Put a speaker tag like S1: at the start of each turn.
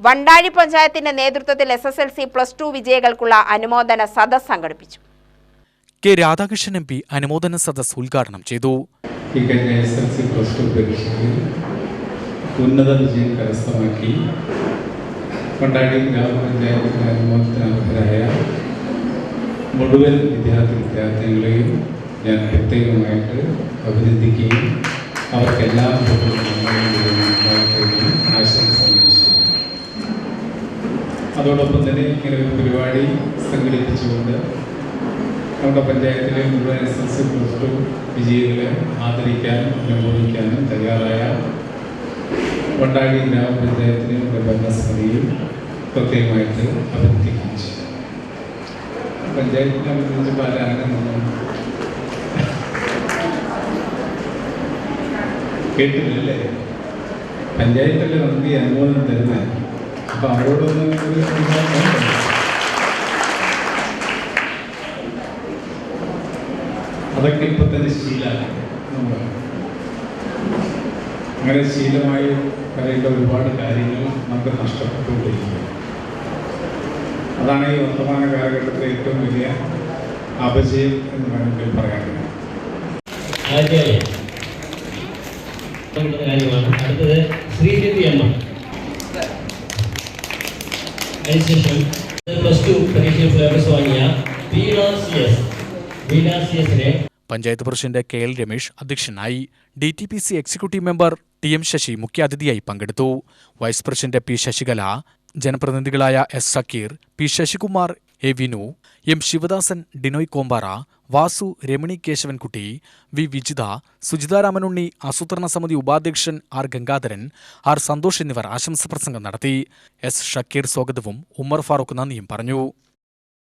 S1: വണ്ടാഴി പഞ്ചായത്തിന്റെ നേതൃത്വത്തിൽ S S L C plus two വിജയികൾക്കുള്ള അനുമോദന സദസ് സംഘടിപ്പിച്ചു.
S2: കെ രാധാകൃഷ്ണൻ എം പി അനുമോദന സദസ് ഉദ്ഘാടനം ചെയ്തു.
S3: ഉന്നത വിജയം കരസ്ഥമാക്കി കൊണ്ടാടി ഗ്രാമപഞ്ചായത്തിന്റെ അനുമോദനാർഹരായ മുഴുവൻ വിദ്യാർത്ഥി വിദ്യാർത്ഥികളെയും ഞാൻ പ്രത്യേകമായിട്ട് അഭിനന്ദിക്കുകയും അവർക്കെല്ലാം ആശംസ അറിയിച്ചു അതോടൊപ്പം തന്നെ ഇങ്ങനെ ഒരു പരിപാടി സംഘടിപ്പിച്ചുകൊണ്ട് നമ്മുടെ പഞ്ചായത്തിലെ മുഴുവൻ S L C plus two വിജയികളെ ആദരിക്കാനും അനുമോദിക്കാനും തയ്യാറായ കൊണ്ടാടി നമ്മുടെ ഭരണസമിതിയിൽ പ്രത്യേകമായിട്ട് അഭ്യർത്ഥിക്കുന്നു ചെയ്തു പഞ്ചായത്തിനെ അഭിനന്ദിച്ച് പല അംഗങ്ങളും കേട്ടില്ലല്ലേ? പഞ്ചായത്തല്ലേ നമുക്ക് അനുമോദനം തരുന്നത്? അപ്പൊ അവരോടൊന്നും? അതൊക്കെ ഇപ്പൊ തന്നെ ശീലമാണ്. അങ്ങനെ ശീലമായി പറയേണ്ട ഒരുപാട് കാര്യങ്ങൾ നമുക്ക് നഷ്ടപ്പെട്ടുകൊണ്ടിരിക്കുന്നു. അതാണ് ഈ വർത്തമാന കാലഘട്ടത്തിലെ ഏറ്റവും വലിയ അപജയം എന്ന് വേണമെങ്കിൽ പറയാൻ
S4: കാര്യമാണ്. അടുത്തത് ശ്രീദേവി അമ്മ. അതിനുശേഷം പ്ലസ് ടു പരീക്ഷയിൽ ഫ്ലേവേഴ്സ് വാങ്ങിയ
S2: panchayat president K L Ramesh അധ്യക്ഷനായി D T P C executive member T M Sasi മുഖ്യാതിഥിയായി പങ്കെടുത്തു. Vice president P Sasikala ജനപ്രതിനിധികളായ S Sakkeer P Sasikumar A Vinu M Sivadasan Dinoy Kompara Vasu Ramani Keshavankutty V. Vijitha Sujitha Ramanunni ആസൂത്രണ സമിതി ഉപാധ്യക്ഷൻ R. Gangadharan R. Santhosh എന്നിവർ ആശംസ പ്രസംഗം നടത്തി. S. Shakir സ്വാഗതവും ഉമ്മർ ഫാറൂഖ് നന്ദിയും പറഞ്ഞു.